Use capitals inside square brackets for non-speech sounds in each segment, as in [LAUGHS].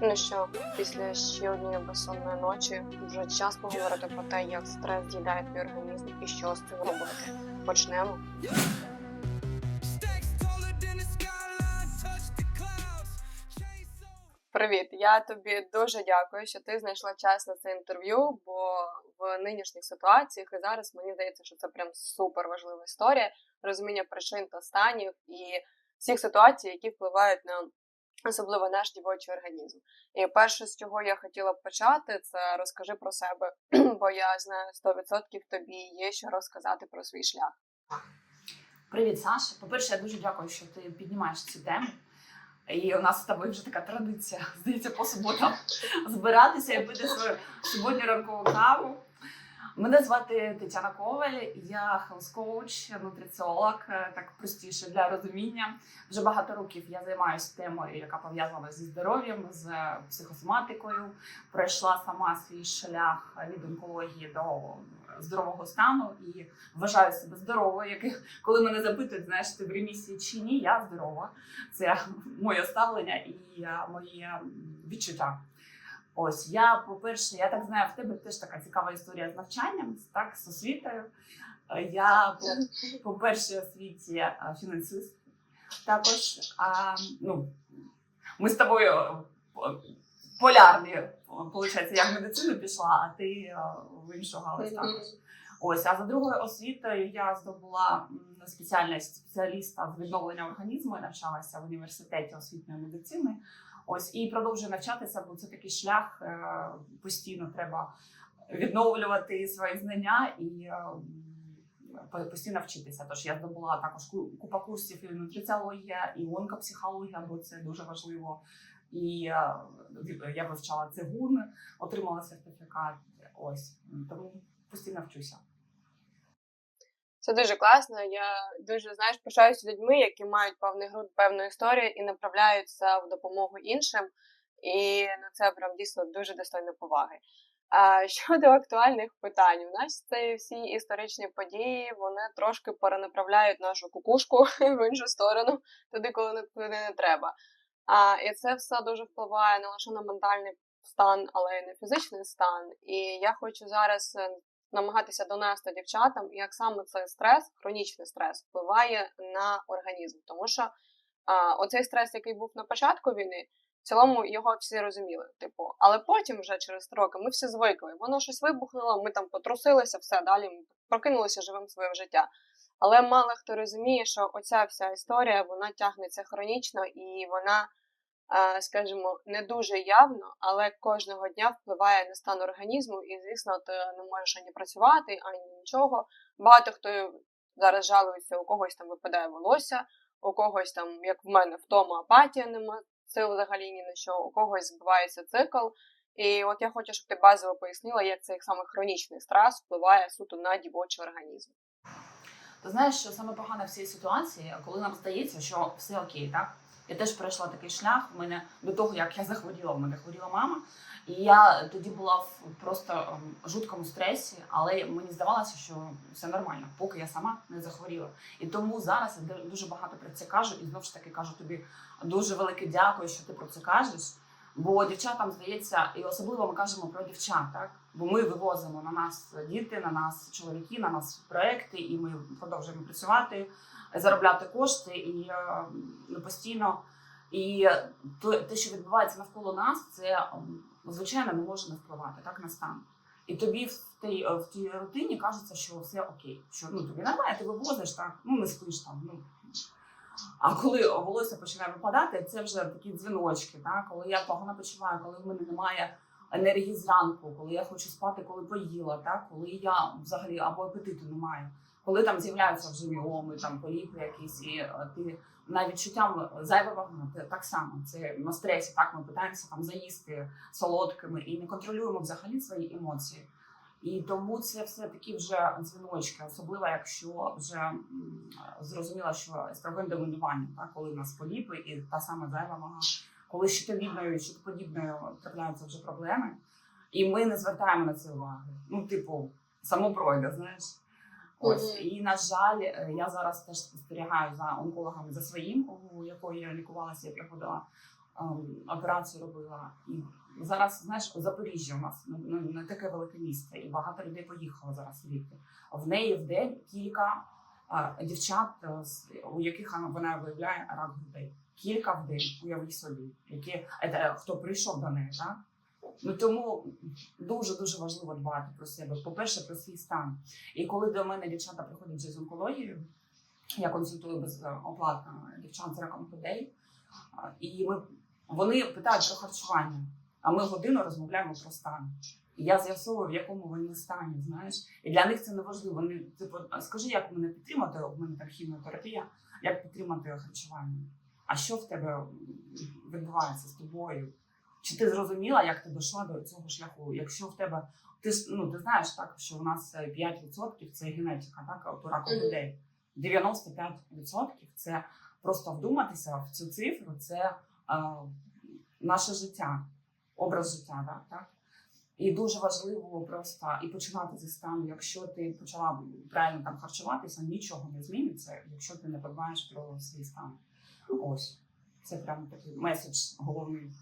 Ну що, після ще однієї безсонної ночі вже час поговорити про те, як стрес з'їдає твій організм і що з цим робити. Почнемо. Привіт, я тобі дуже дякую, що ти знайшла час на це інтерв'ю. Бо в нинішніх ситуаціях і зараз мені здається, що це прям супер важлива історія розуміння причин та станів і всіх ситуацій, які впливають на особливо наш дівочий організм. І перше, з чого я хотіла б почати, це розкажи про себе, [CLEARS THROAT] бо я знаю 100% тобі є що розказати про свій шлях. Привіт, Саша. По-перше, я дуже дякую, що ти піднімаєш цю тему. І у нас з тобою вже така традиція, здається, по суботам [LAUGHS] збиратися і пити свою суботню ранкову каву. Мене звати Тетяна Коваль, я хелс-коуч, нутриціолог, е, так простіше для розуміння. Вже багато років я займаюся темою, яка пов'язана зі здоров'ям, з психосоматикою. Пройшла сама свій шлях від онкології до здорового стану і вважаю себе здоровою. Як коли мене запитують, знаєш, ти в ремісії чи ні, я здорова. Це моє ставлення і е, моє відчуття. Ось я, по-перше, я так знаю, в тебе теж така цікава історія з навчанням, так, з освітою. Е, Я, по- по-перше, освіті е, фінансист. Також а, ну, ми з тобою е, полярні, виходить, я в медицину пішла, а ти в іншу галузь також. Ось, а за другою освітою я здобула спеціальність спеціаліста з відновлення організму і навчалася в університеті освітньої медицини. Ось і продовжую навчатися, бо це такий шлях. е, Постійно треба відновлювати свої знання і е, постійно вчитися. Тож я здобула також купа курсів і нутриціологія, і онкопсихологія, бо це дуже важливо. І е, я вивчала цигун, отримала сертифікат. Ось тому постійно вчуся. Це дуже класно. Я дуже знаєш, пишаюся людьми, які мають певний ґрунт, певну історію і направляються в допомогу іншим. І ну, це прям дійсно дуже достойно поваги. А щодо актуальних питань, у нас ці всі історичні події вони трошки перенаправляють нашу кукушку [LAUGHS] в іншу сторону, туди, коли не треба. А, і це все дуже впливає не лише на ментальний стан, але й на фізичний стан. І я хочу зараз намагатися донести дівчатам, як саме цей стрес, хронічний стрес, впливає на організм. Тому що а, оцей стрес, який був на початку війни, в цілому його всі розуміли. Типу, але потім, вже через роки, ми всі звикли. Воно щось вибухнуло, ми там потрусилися, все далі ми прокинулися живим своє життя. Але мало хто розуміє, що оця вся історія вона тягнеться хронічно і вона, скажімо, не дуже явно, але кожного дня впливає на стан організму, і, звісно, ти не можеш ані працювати, ані нічого. Багато хто зараз жалується, у когось там випадає волосся, у когось там, як в мене, втома апатія нема сил взагалі ні на що, у когось збивається цикл. І от я хочу, щоб ти базово пояснила, як цей саме хронічний стрес впливає суто на дівочий організм. Ти знаєш, що саме погане в цій ситуації, коли нам здається, що все окей, так? Я теж пройшла такий шлях. У мене до того, як я захворіла, в мене хворіла мама. І я тоді була в просто ем, жуткому стресі, але мені здавалося, що все нормально, поки я сама не захворіла. І тому зараз я дуже багато про це кажу, і знову ж таки кажу тобі дуже велике дякую, що ти про це кажеш. Бо дівчатам здається, і особливо ми кажемо про дівчат, так? Бо ми вивозимо на нас діти, на нас чоловіки, на нас проекти, і ми продовжуємо працювати, заробляти кошти і е, ну, постійно. І те, що відбувається навколо нас, це звичайно не може не впливати так на стан. І тобі в тій, в тій рутині кажеться, що все окей, що ну тобі нормально, ти вивозиш так, ну не спиш там. Ну а коли волосся починає випадати, це вже такі дзвіночки. Так? Коли я погано почуваю, коли в мене немає енергії зранку, коли я хочу спати, коли поїла, так? коли я взагалі або апетиту не маю, коли там з'являються вже міоми, там поліпи якісь, і е, ти на відчуттям зайвого те- так само. Це на стресі. Так ми питаємося там заїсти солодкими і не контролюємо взагалі свої емоції. І тому це все такі вже дзвіночки, особливо якщо вже м, зрозуміло, що естроген домінування, так, коли в нас поліпи і та сама зайва вага, коли щитовідною і щитоподібною трапляються вже проблеми, і ми не звертаємо на це уваги. Ну, типу, само пройде, знаєш. Ось. І на жаль, е, я зараз теж спостерігаю за онкологами за своїм, у якої я лікувалася, як я ходила ем, операцію робила. І зараз, знаєш, Запоріжжя у нас не, таке велике місто, і багато людей поїхало зараз звідти. В неї в день кілька е, дівчат, е, у яких вона- виявляє рак грудей. Кілька в день, уяви собі, які це, хто прийшов до неї, так? Ну тому дуже дуже важливо дбати про себе. По-перше, про свій стан. І коли до мене дівчата приходять вже з онкологією, я консультую безоплатно дівчат з раком грудей, і ми вони питають про харчування, а ми годину розмовляємо про стан. І я з'ясовую, в якому вони стані, знаєш. І для них це не важливо. Вони типу, скажи, як мене підтримати? У мене там хіміотерапія, як підтримати харчування? А що в тебе відбувається з тобою? Чи ти зрозуміла, як ти дійшла до цього шляху? Якщо в тебе ти ж ну ти знаєш так, що у нас е, 5% це генетика, так у раку людей. 95% це просто вдуматися в цю цифру, це наше життя, образ життя, так, так? І дуже важливо просто і починати зі стану. Якщо ти почала правильно там харчуватися, нічого не зміниться, якщо ти не подбаєш про свій стан. Ось це прямо такий меседж головний.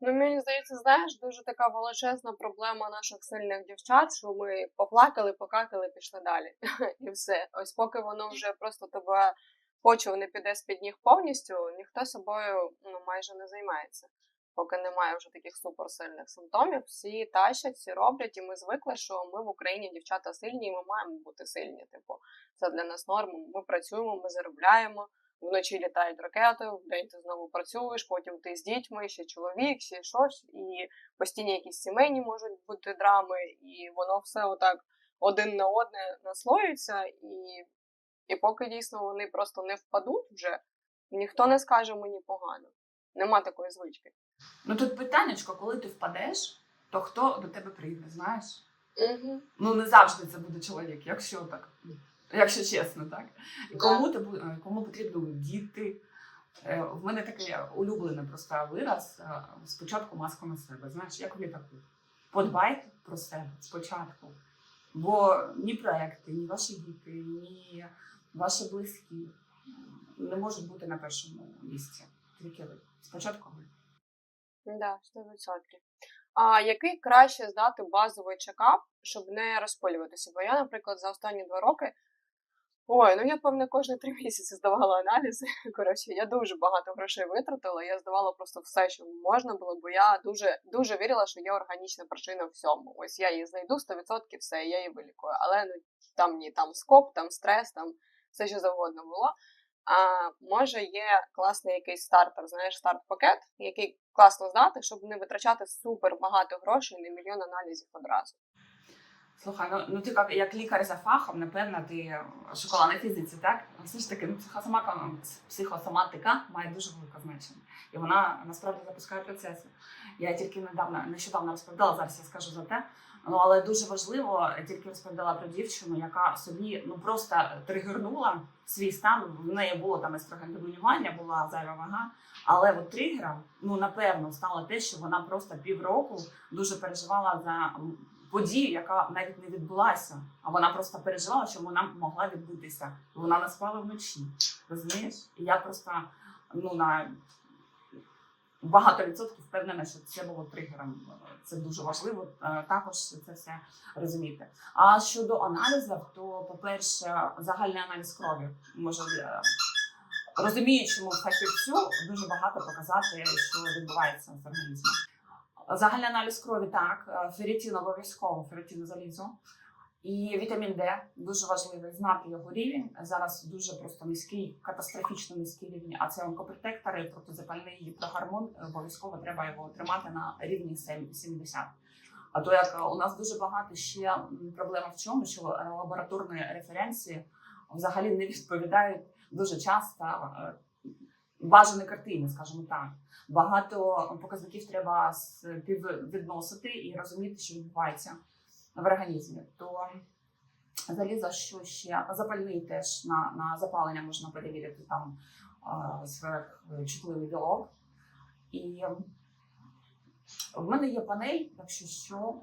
Ну, мені здається, знаєш, дуже така величезна проблема наших сильних дівчат, що ми поплакали, покакали, пішли далі. [LAUGHS] І все. Ось поки воно вже просто тебе почув не піде з-під ніг повністю, ніхто собою ну, майже не займається. Поки немає вже таких суперсильних симптомів, всі тащать, всі роблять, і ми звикли, що ми в Україні дівчата сильні, і ми маємо бути сильні. Типу, це для нас норма. Ми працюємо, ми заробляємо. Вночі літають ракети, вдень ти знову працюєш, потім ти з дітьми, ще чоловік, ще щось, і постійні якісь сімейні можуть бути драми, і воно все отак один на одне наслоюється, і, і поки дійсно вони просто не впадуть вже, ніхто не скаже мені погано. Нема такої звички. Ну тут питаннячко, коли ти впадеш, то хто до тебе прийде, знаєш? Угу. Ну не завжди це буде чоловік, якщо так, якщо чесно, так. І Кому ти е, кому потрібно діти? Е, В мене такий улюблений просто вираз е, спочатку маска на себе. Знаєш, як в літаку. Подбайте про себе спочатку. Бо ні проекти, ні ваші діти, ні ваші близькі не можуть бути на першому місці. Тільки ви. Спочатку ви. Да, 100%. А який краще здати базовий чекап, щоб не розпилюватися? Бо я, наприклад, за останні два роки. Ой, ну я певне кожні три [LAUGHS] місяці здавала аналізи. Коротше, я дуже багато грошей витратила. Я здавала просто все, що можна було, бо я дуже дуже вірила, що є органічна причина всьому. Ось я її знайду 100%, все, я її вилікую. Але ну там ні, там скоп, там стрес, там все що завгодно було. А може є класний якийсь стартер, знаєш, старт-пакет, який класно здати, щоб не витрачати супер багато грошей на мільйон аналізів одразу. Слухай, ну, ну ти як, як лікар за фахом, напевно, ти шукала на фізиці, так? Все ж таки, ну, психосоматика, психосоматика має дуже велике значення. І вона насправді запускає процеси. Я тільки недавно нещодавно розповідала, зараз я скажу за те. Ну але дуже важливо, я тільки розповідала про дівчину, яка собі ну просто тригернула свій стан. В неї було там естрогендомінювання, була зайва вага. Але от тригером, ну напевно, стало те, що вона просто півроку дуже переживала за подію, яка навіть не відбулася. А вона просто переживала, що вона могла відбутися. Вона не спала вночі. Розумієш? І я просто ну на багато відсотків впевнена, що це було тригером. Це дуже важливо е, також це все розуміти. А щодо аналізів, то по-перше, загальний аналіз крові може розуміючому фахівцю дуже багато показати, що відбувається з організмом. Загальний аналіз крові так, е, ферритин обов'язково, ферритин залізо. І вітамін Д дуже важливий знати його рівень. Зараз дуже просто низький, катастрофічно низький рівень. А це онкопротектори, протизапальний прогормон. Обов'язково треба його тримати на рівні 70. А то як у нас дуже багато ще проблема в чому, що лабораторні референції взагалі не відповідають дуже часто бажаній картині, скажімо так. Багато показників треба співвідносити і розуміти, що відбувається в організмі. То залізо, що ще запальний теж на, на запалення можна перевірити там е, сверхчутливий білок. І в мене є панель, якщо що,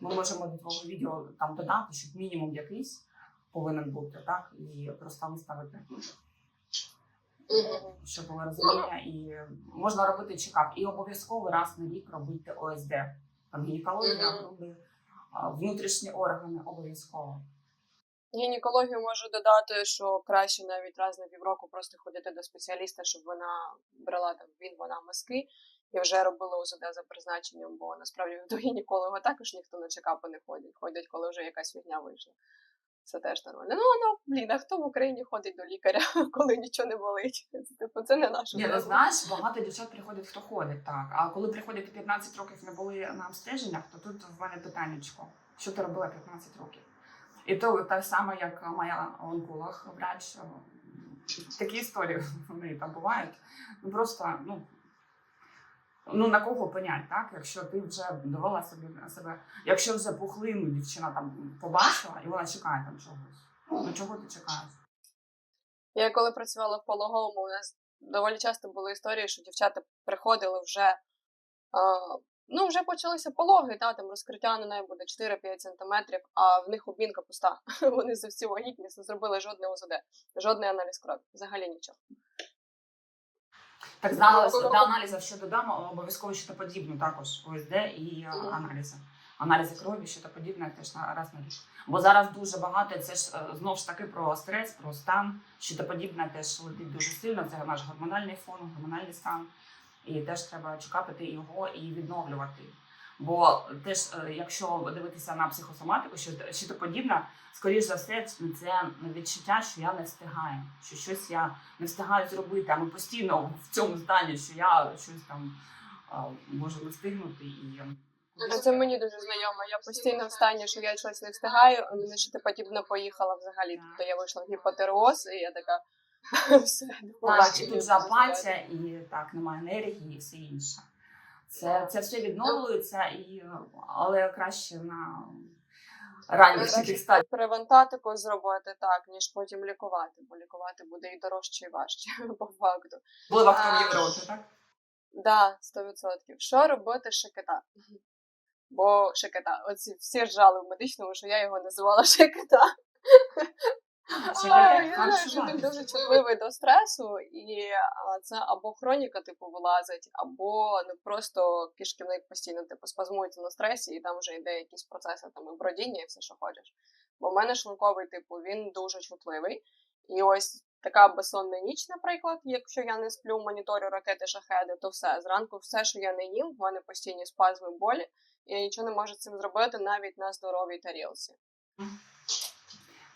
ми можемо до твого відео там додати, щоб мінімум якийсь повинен бути, так? І просто виставити. Щоб було розуміння, і можна робити чекап. І обов'язково раз на рік робити ОСД. Там гінекологія, груди, внутрішні органи обов'язково. Гінекологію можу додати, що краще навіть раз на півроку просто ходити до спеціаліста, щоб вона брала там він, вона мазки і вже робила УЗД за призначенням, бо насправді до гінеколога також ніхто на чекапи не ходить. Ходять, коли вже якась фігня вийшла. Це теж нормально. Ну, ну, блін, а хто в Україні ходить до лікаря, [LAUGHS] коли нічого не болить? Це, Типу, це не наша Ні, ну знаєш, багато дівчат приходять, хто ходить, так. А коли приходять 15 років не були на обстеженнях, то тут в мене питаннячко. Що ти робила 15 років? І то так само, як моя онколог, врач, такі історії [LAUGHS] вони там бувають. Ну просто, ну. Ну на кого понять, так? Якщо ти вже довела собі себе, якщо вже пухлину дівчина там побачила і вона чекає там чогось. Ну чого ти чекаєш? Я коли працювала в пологовому, у нас доволі часто були історії, що дівчата приходили вже. А, ну, вже почалися пологи, та, там розкриття на неї буде 4-5 сантиметрів, а в них обмінка пуста. [LAUGHS] Вони за всю вагітність не зробили жодне УЗД, жодний аналіз крові, взагалі нічого. Так зараз до аналізів ще додамо обов'язково щитоподібну також ОСД і е, аналізи. Аналізи крові, щитоподібне теж на раз на рік. Бо зараз дуже багато це ж е, знову ж таки про стрес, про стан. Щитоподібне теж летить дуже сильно. Це наш гормональний фон, гормональний стан. І теж треба чекати його і відновлювати. Бо теж, е, якщо дивитися на психосоматику, що щитоподібна, скоріш за все, це відчуття, що я не встигаю, що щось я не встигаю зробити, а ми постійно в цьому стані, що я щось там можу не встигнути і. А Це мені дуже знайомо. Я постійно в стані, що я щось не встигаю, а мене ще подібно поїхала взагалі. Тобто я вийшла в гіпотероз, і я така [LAUGHS] все. Так, і тут же і так, немає енергії, і все інше. Це, це все відновлюється, і, але краще на ранніх Краще таких стадіях. Превентатику зробити так, ніж потім лікувати, бо лікувати буде і дорожче, і важче, [LAUGHS] по факту. Були в в Європі, так? Да, 100%. Що робити шикета? Бо шикета, оці всі ржали в медичному, що я його називала [LAUGHS] шикета. Ще Я знаю, що він дуже чутливий до стресу, і це або хроніка, типу, вилазить, або ну просто кишківник постійно типу спазмується на стресі, і там вже йде якісь процеси там і бродіння, і все, що хочеш. Бо в мене шлунковий, типу, він дуже чутливий. І ось така безсонна ніч, наприклад, якщо я не сплю, моніторю ракети шахеди, то все. Зранку все, що я не їм, в мене постійні спазми болі, і я нічого не можу з цим зробити навіть на здоровій тарілці.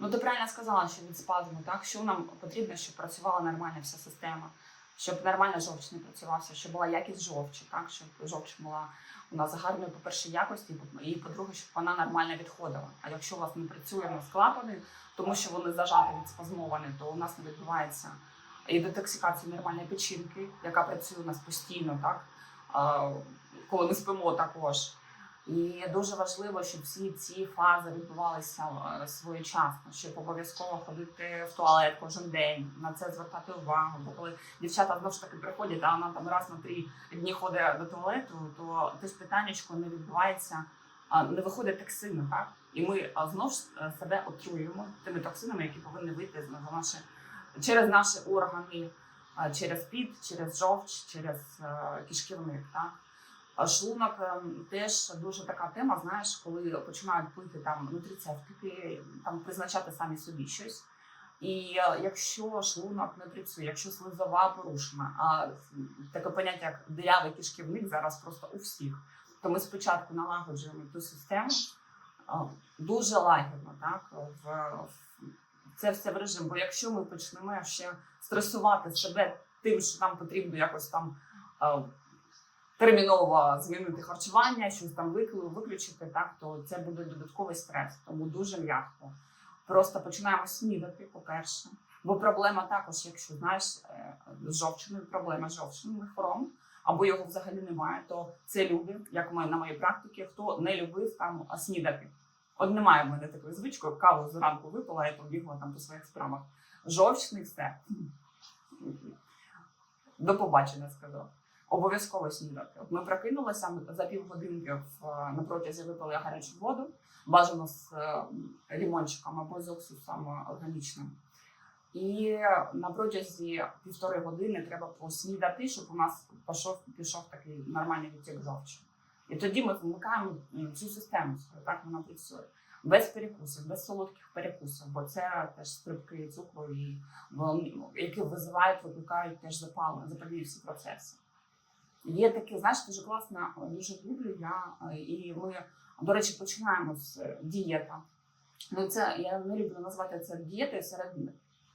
Ну, ти правильно сказала, що від спазму, так? Що нам потрібно, щоб працювала нормальна вся система, щоб нормально жовч не працювався, щоб була якість жовчі, так? Щоб жовч була у нас гарної, по-перше, якості, і по-друге, щоб вона нормально відходила. А якщо у вас не працює нас клапани, тому що вони зажаті від спазмовані, то у нас не відбувається і детоксикація нормальної печінки, яка працює у нас постійно, так? Коли ми спимо також. І дуже важливо, щоб всі ці фази відбувалися е, своєчасно, щоб обов'язково ходити в туалет кожен день, на це звертати увагу. Бо коли дівчата знову ж таки приходять, а вона там раз на три дні ходить до туалету, то теж питаннячко не відбувається, не виходить токсини, так? І ми а, знов ж е, себе отруюємо тими токсинами, які повинні вийти з наші через наші органи, через під, через жовч, через е, кишківник, так? Шлунок ем, теж дуже така тема, знаєш, коли починають пити там нутрицептики, там призначати самі собі щось. І е, якщо шлунок не працює, якщо слизова порушена, а таке поняття як дирявий кишківник зараз просто у всіх, то ми спочатку налагоджуємо ту систему дуже лагідно, так в, це все в режим. Бо якщо ми почнемо ще стресувати себе тим, що нам потрібно якось там. Терміново змінити харчування, щось там виключити, так то це буде додатковий стрес. Тому дуже м'яко. Просто починаємо снідати, по-перше. Бо проблема також, якщо знаєш, е, з жовчною, проблема з жовчним хвором, або його взагалі немає, то це люди, як на моїй практиці, хто не любив там снідати. От немає в мене такої звички, каву зранку випила і побігла там по своїх справах. Жовчний все. До побачення сказав. Обов'язково снідати. От ми прокинулися за півгодинки е, на протязі випили гарячу воду, бажано з е, лімончиком або з уксусом органічним. І на протязі півтори години треба поснідати, щоб у нас пішов, пішов такий нормальний відтік жовчі. І тоді ми вмикаємо цю систему так вона працює. Без перекусів, без солодких перекусів, бо це теж стрибки цукру, які визивають, викликають теж запалення, запальні всі процеси. Є таке, знаєш, дуже класно, дуже люблю я, е, і ми, до речі, починаємо з е, дієта. Ну, це я не люблю назвати це дієтою серед,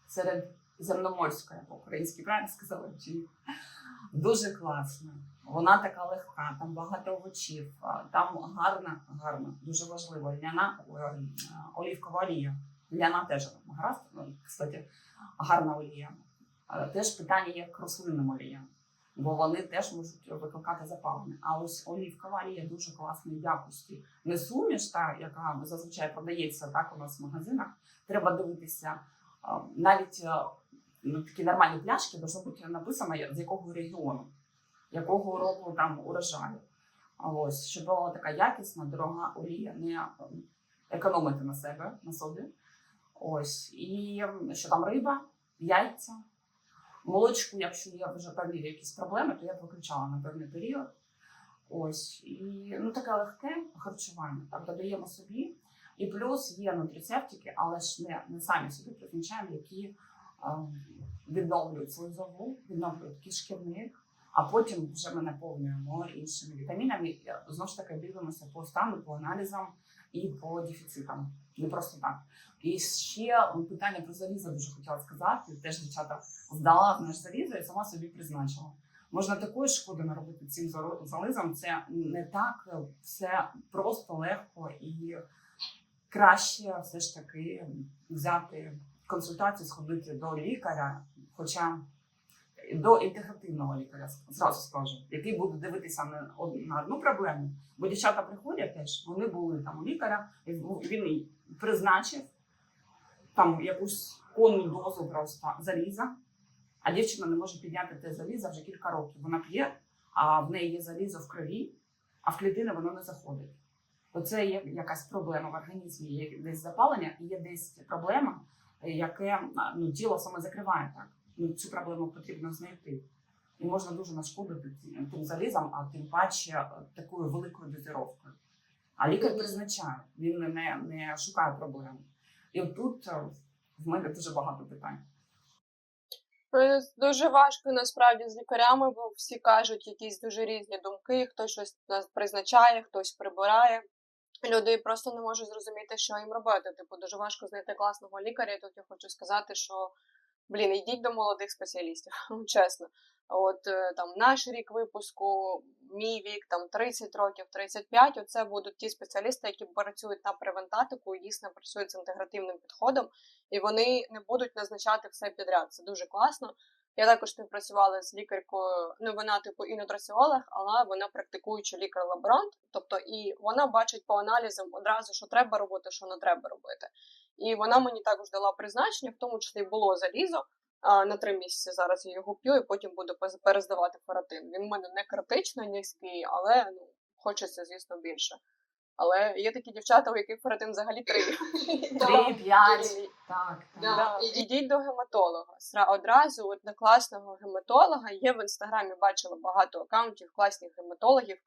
серед земноморської по-українськи, правильно сказала? Чи? Дуже класно. Вона така легка, там багато овочів, там гарна, гарна, дуже важливо. Ляна олівкова олія. Ляна теж гаразд, ну, кстати, гарна олія. Теж питання є к рослинним оліям, бо вони теж можуть викликати запалення. А ось олівкова олія дуже класної якості. Не суміш, та, яка зазвичай продається так у нас в магазинах. Треба дивитися навіть ну, такі нормальні пляшки, должно бути написано, з якого регіону, якого року там урожаю. Ось, щоб була така якісна, дорога олія, не економити на себе, на собі. Ось, і що там риба, яйця, молочку, якщо є вже певні якісь проблеми, то я б виключала на певний період. Ось, і ну, таке легке харчування, так, додаємо собі. І плюс є нутрицептики, але ж не, не самі собі призначаємо, які ем, відновлюють слизову, відновлюють кишківник, а потім вже ми наповнюємо іншими вітамінами. Знову ж таки дивимося по стану, по аналізам і по дефіцитам. Не просто так. І ще питання про залізо дуже хотіла сказати. Теж дівчата здала наш залізо і сама собі призначила. Можна такої шкоди наробити цим зализом. Це не так е, все просто легко і краще все ж таки взяти консультацію, сходити до лікаря, хоча до інтегративного лікаря зразу скажу, який буде дивитися на, на одну проблему. Бо дівчата приходять теж, вони були там у лікаря, він призначив там якусь конну дозу просто заліза, а дівчина не може підняти те залізо вже кілька років. Вона п'є, а в неї є залізо в крові, а в клітини воно не заходить. Оце є якась проблема в організмі, є десь запалення, і є десь проблема, яке ну, тіло саме закриває так. Ну, цю проблему потрібно знайти. І можна дуже нашкодити тим залізом, а тим паче е, такою великою дозировкою. А лікар призначає, він не, не шукає проблем. І от тут е, в мене дуже багато питань. Ну, Дуже важко насправді з лікарями, бо всі кажуть якісь дуже різні думки, хтось щось нас призначає, хтось прибирає. Люди просто не можуть зрозуміти, що їм робити. Типу, дуже важко знайти класного лікаря. І тут я хочу сказати, що блін, йдіть до молодих спеціалістів, [LAUGHS] чесно. От е, там наш рік випуску, мій вік, там 30 років, 35, Оце будуть ті спеціалісти, які працюють на превентатику і дійсно працюють з інтегративним підходом, і вони не будуть назначати все підряд. Це дуже класно. Я також співпрацювала з лікаркою. Ну вона типу і нутраціолог, але вона практикуючий лікар-лаборант. Тобто, і вона бачить по аналізам одразу, що треба робити, що не треба робити. І вона мені також дала призначення, в тому числі було залізо. А, на три місяці зараз я його п'ю, і потім буду перездавати фератин. Він в мене не критично низький, але ну хочеться, звісно, більше. Але є такі дівчата, у яких фератин взагалі три. [LAUGHS] Три, п'ять. Так. Ідіть до гематолога. Сра- Одразу от на класного гематолога є в інстаграмі. Бачила багато акаунтів класних гематологів,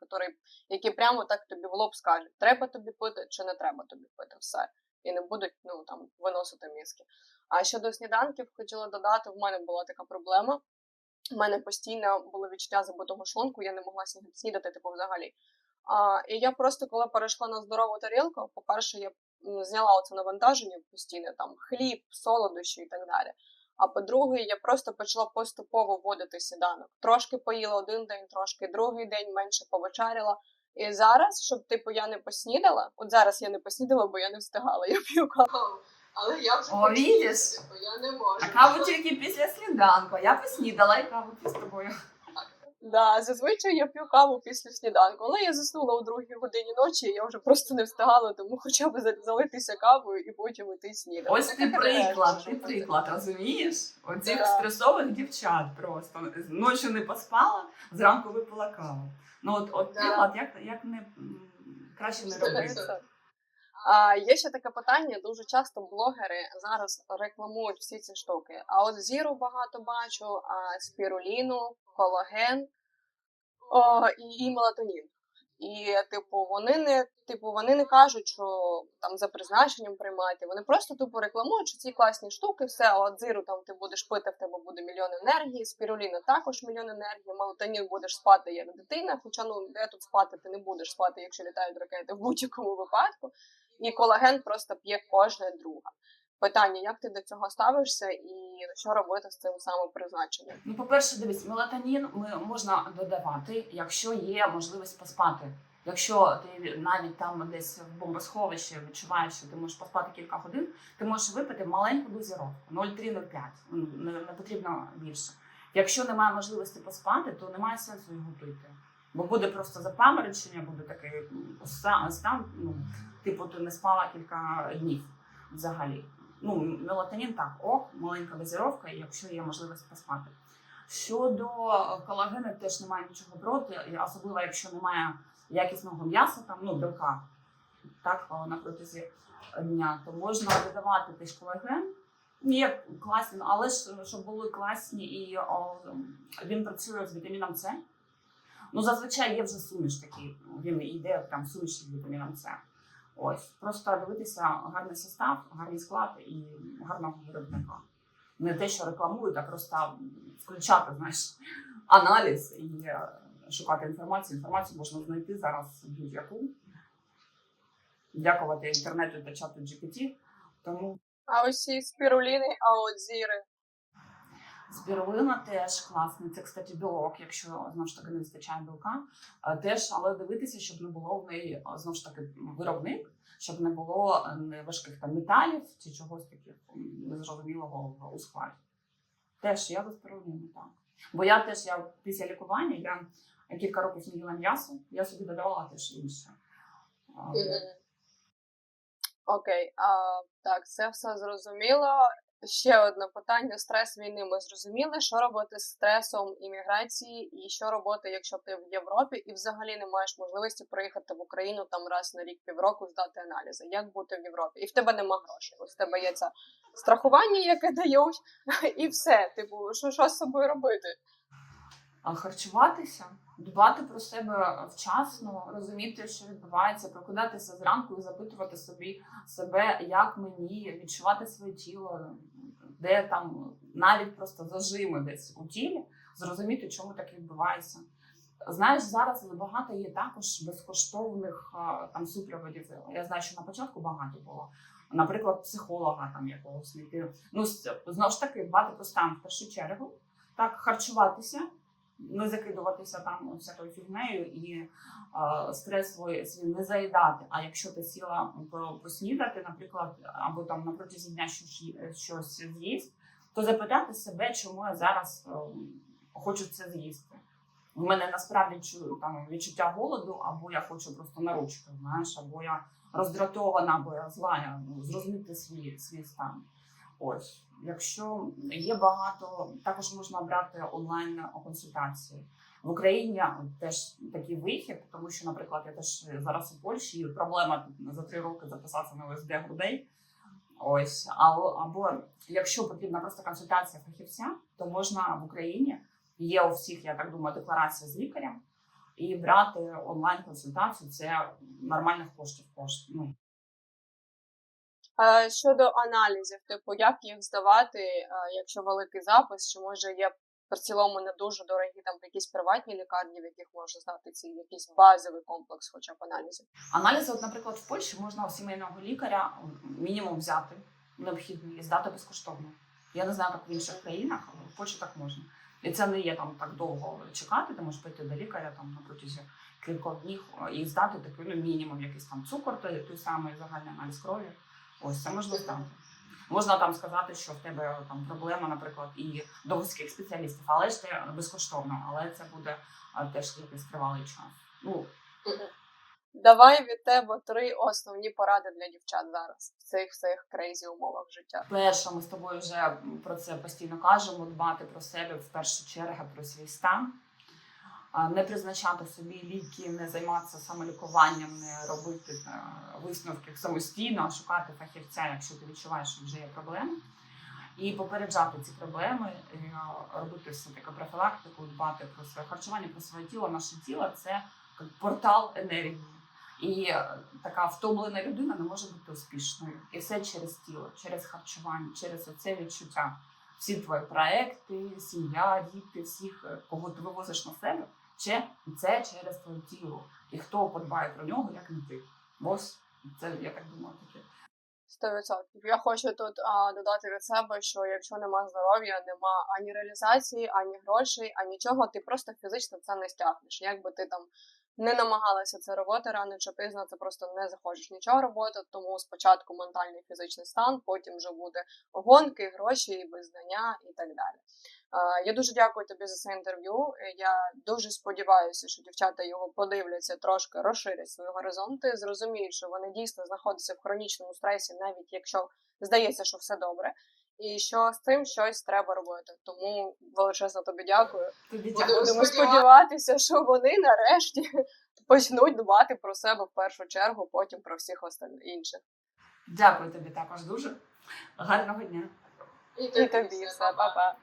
які прямо так тобі в лоб скажуть, треба тобі пити чи не треба тобі пити. Все. І не будуть ну там виносити мізки. А щодо сніданків, хотіла додати, в мене була така проблема. У мене постійно було відчуття забутого шлунку, я не могла снідати, типу, взагалі. А, і я просто, коли перейшла на здорову тарілку, по-перше, я зняла оце навантаження постійне, там хліб, солодощі і так далі. А по-друге, я просто почала поступово вводити сніданок. Трошки поїла один день, трошки другий день, менше повечеряла. І зараз, щоб типу я не поснідала, от зараз я не поснідала, бо я не встигала, [LAUGHS] я п'ю каву. Але я вже О, бачу, видиш? я не можу. А каву тільки після сніданку. Я поснідала і каву п'ю з тобою. Да, зазвичай я п'ю каву після сніданку, але я заснула у другій годині ночі, і я вже просто не встигала, тому хоча б залитися кавою і потім іти снідати. Ось ти приклад, ти приклад, розумієш? Оцих Да. стресових дівчат просто. Ночі не поспала, зранку випила каву. Ну от, от Да. приклад, як, як не краще не робити. А є ще таке питання. Дуже часто блогери зараз рекламують всі ці штуки. А от зіру багато бачу, а спіруліну, колаген о, і, і мелатонін. І, типу, вони не типу, вони не кажуть, що там за призначенням приймати. Вони просто типу рекламують, що ці класні штуки, все, от зиру там ти будеш пити, в тебе буде мільйон енергії, спіруліна також мільйон енергії, мелатонін будеш спати як дитина. Хоча ну де тут спати, ти не будеш спати, якщо літають ракети в будь-якому випадку. І колаген просто п'є кожна друга. Питання, як ти до цього ставишся, і що робити з цим самопризначенням? Ну, по-перше, дивись, мелатонін ми можна додавати, якщо є можливість поспати. Якщо ти навіть там десь в бомбосховищі відчуваєш, що ти можеш поспати кілька годин, ти можеш випити маленьку дозіровку 0,3-0,5, ну, не, не потрібно більше. Якщо немає можливості поспати, то немає сенсу його пити. Бо буде просто запаморочення, буде такий стан, ну, типу, ти не спала кілька днів взагалі. Ну, мелатонін так, ок, маленька дозіровка, якщо є можливість поспати. Щодо колагену, теж немає нічого проти, особливо якщо немає якісного м'яса, там, ну, білка, так, на протязі дня, то можна додавати теж колаген. Є класні, але ж щоб були класні, і о, він працює з вітаміном С. Ну, зазвичай є вже суміш такий, він йде там суміш з вітаміном С. Ось, просто дивитися гарний состав, гарний склад і гарного виробника. Не те, що рекламують, а просто включати знаєш, аналіз і е, шукати інформацію. Інформацію можна знайти зараз будь-яку. Дякувати інтернету та чату GPT. Тому А ось ці спіруліни, а Спірулина теж класний. Це, кстати, білок, якщо знову ж таки не вистачає білка. Е, Теж, але дивитися, щоб не було в неї е, знову ж таки виробник, щоб не було е, важких там металів чи чогось таких незрозумілого у складі. Теж я за спірулину, так. Бо я теж я після лікування я кілька років не їла м'ясо, я собі додавала теж інше. Окей, а, так, це все зрозуміло. Ще одне питання: стрес війни. Ми зрозуміли, що робити з стресом імміграції, і що робити, якщо ти в Європі і взагалі не маєш можливості приїхати в Україну там раз на рік півроку здати аналізи. Як бути в Європі? І в тебе нема грошей. Ось в тебе є це страхування, яке дають, [LAUGHS] і все. Типу, що, що з собою робити? Харчуватися, дбати про себе вчасно, розуміти, що відбувається, прокидатися зранку і запитувати собі себе, як мені відчувати своє тіло, де там навіть просто зажими десь у тілі, зрозуміти, чому так відбувається. Знаєш, зараз багато є також безкоштовних там супроводів. Я знаю, що на початку багато було. Наприклад, психолога там якогось. Ну знову ж таки, дбати про стан в першу чергу, так харчуватися, не закидуватися там всякою фігнею і а, стрес свій, не заїдати. А якщо ти сіла по- поснідати, наприклад, або там на протязі дня щось, з'їсть, то запитати себе, чому я зараз ем, хочу це з'їсти. У мене насправді там відчуття голоду, або я хочу просто на ручки, знаєш, або я роздратована, або я зла, я ну, зрозуміти свій, свій стан. Ось, якщо є багато, також можна брати онлайн консультації. В Україні теж такий вихід, тому що, наприклад, я теж зараз у Польщі, і проблема за три роки записатися на ОСД грудей. Ось, або, або якщо потрібна просто консультація фахівця, то можна в Україні є у всіх, я так думаю, декларація з лікарем, і брати онлайн консультацію це нормальних коштів кошт. Ну, щодо аналізів, типу, як їх здавати, якщо великий запис, чи може є в цілому не дуже дорогі там якісь приватні лікарні, в яких можна здати ці якийсь базовий комплекс, хоча б аналізів. Аналізи, от, наприклад, в Польщі можна у сімейного лікаря мінімум взяти необхідний і здати безкоштовно. Я не знаю, як в інших країнах, але в Польщі так можна. І це не є там так довго чекати, ти можеш піти до лікаря там на протязі кількох днів е, і здати такий ну, мінімум, якийсь там цукор, той, той самий загальний аналіз крові. Ось це можна здати. Можна там сказати, що в тебе там проблема, наприклад, і до вузьких спеціалістів, але ж це безкоштовно, але це буде а, теж якийсь тривалий час. Ну, Давай від тебе три основні поради для дівчат зараз в цих всіх крейзі умовах життя. Перше, ми з тобою вже про це постійно кажемо: дбати про себе в першу чергу, про свій стан. Не призначати собі ліки, не займатися самолікуванням, не робити е, висновки самостійно, а шукати фахівця, якщо ти відчуваєш, що вже є проблеми. І попереджати ці проблеми, робити все таке профілактику, дбати про своє харчування, про своє тіло. Наше тіло це портал енергії. І е, така втомлена людина не може бути успішною. І все через тіло, через харчування, через оце відчуття. Всі твої проекти, сім'я, діти, всіх, е, кого ти вивозиш на себе, чи це через твоє тіло. І хто подбає про нього, як не ти. Ось це я так думаю, таке. Сто відсотків. Я хочу тут а, додати від себе, що якщо нема здоров'я, нема ані реалізації, ані грошей, ані нічого, ти просто фізично це не стягнеш. Якби ти там не намагалася це робити рано чи пізно, це просто не захочеш нічого робити. Тому спочатку ментальний фізичний стан, потім вже буде гонки, гроші, визнання і так далі. Я дуже дякую тобі за це інтерв'ю. Я дуже сподіваюся, що дівчата його подивляться, трошки розширять свої горизонти, зрозуміють, що вони дійсно знаходяться в хронічному стресі, навіть якщо здається, що все добре, і що з цим щось треба робити. Тому величезно тобі дякую. Тобі Будемо дякую. Будемо сподіватися, що вони нарешті [LAUGHS] почнуть дбати про себе в першу чергу, потім про всіх інших. Дякую тобі також дуже. Гарного дня. І тобі все, па-па.